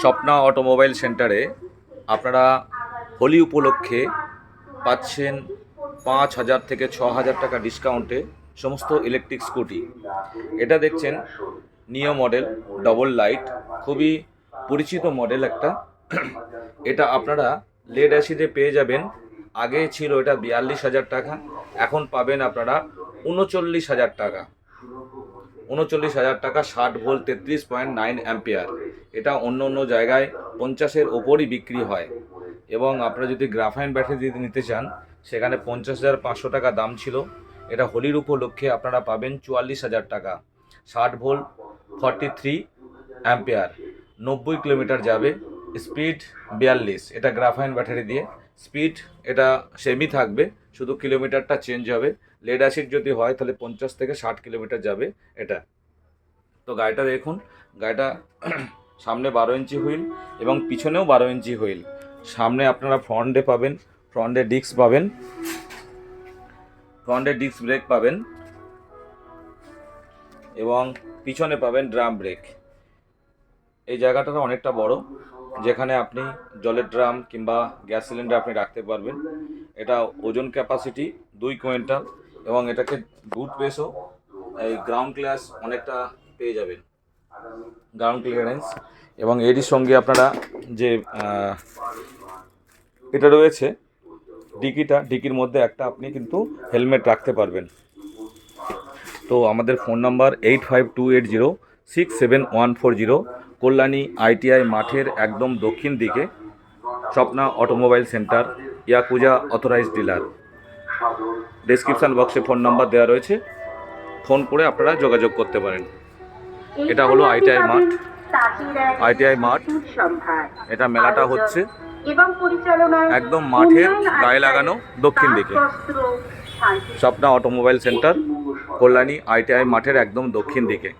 Swapna automobile সেন্টারে আপনারা হোলি উপলক্ষে পাচ্ছেন পাঁচ হাজার থেকে ছ হাজার টাকা ডিসকাউন্টে সমস্ত ইলেকট্রিক স্কুটি এটা দেখছেন নিও মডেল ডবল লাইট খুবই পরিচিত মডেল একটা। এটা আপনারা লেড অ্যাসিডে পেয়ে যাবেন। আগে ছিল এটা বিয়াল্লিশ হাজার টাকা, এখন পাবেন আপনারা উনচল্লিশ হাজার টাকা। উনচল্লিশ হাজার টাকা ষাট ভোল্ট তেত্রিশ পয়েন্ট নাইন অ্যাম্পিয়ার। এটা অন্য অন্য জায়গায় পঞ্চাশের ওপরই বিক্রি হয়। এবং আপনারা যদি গ্রাফাইন ব্যাটারি নিতে চান, সেখানে পঞ্চাশ হাজার পাঁচশো টাকা দাম ছিল। এটা হোলির উপলক্ষে আপনারা পাবেন চুয়াল্লিশ হাজার টাকা। ষাট ভোল্ট ফর্টি থ্রি অ্যাম্পিয়ার। নব্বই কিলোমিটার যাবে। স্পিড বিয়াল্লিশ। এটা গ্রাফাইন ব্যাটারি দিয়ে। স্পিড এটা সেমই থাকবে, শুধু কিলোমিটারটা চেঞ্জ হবে। লেড অ্যাসিড যদি হয় তাহলে পঞ্চাশ থেকে ষাট কিলোমিটার যাবে এটা। তো গাড়িটা দেখুন, গাড়িটা সামনে বারো ইঞ্চি হুইল এবং পিছনেও বারো ইঞ্চি হুইল। সামনে আপনারা ফ্রন্টে পাবেন ফ্রন্টে ডিস্ক পাবেন ফ্রন্টে ডিস্ক ব্রেক পাবেন এবং পিছনে পাবেন ড্রাম ব্রেক এই জায়গাটা অনেকটা বড়। যেখানে আপনি জলের ড্রাম কিংবা গ্যাস সিলিন্ডার আপনি রাখতে পারবেন। এটা ওজন ক্যাপাসিটি দুই কুইন্টাল এবং এটাকে বুট পেসও এই গ্রাউন্ড ক্লাস অনেকটা পেয়ে যাবেন। গ্রাউন্ড ক্লিয়ারেন্স এবং এরই সঙ্গে আপনারা যে এটা রয়েছে, ডিকিটা, ডিকির মধ্যে একটা আপনি কিন্তু হেলমেট রাখতে পারবেন। তো আমাদের phone number eight five two eight zero six seven one four zero Kalyani ITI মাঠের একদম দক্ষিণ দিকে Swapna automobile centre Yakuza authorised dealer. Description বক্সে ফোন নাম্বার দেওয়া রয়েছে। ফোন করে আপনারা যোগাযোগ করতে পারেন। এটা হলো আইটিআই মাঠ। আইটিআই মাঠ। এটা মেলাটা হচ্ছে। একদম মাঠের গায়ে লাগানো দক্ষিণ দিকে। Swapna automobile centre Kalyani ITI মাঠের একদম দক্ষিণ দিকে।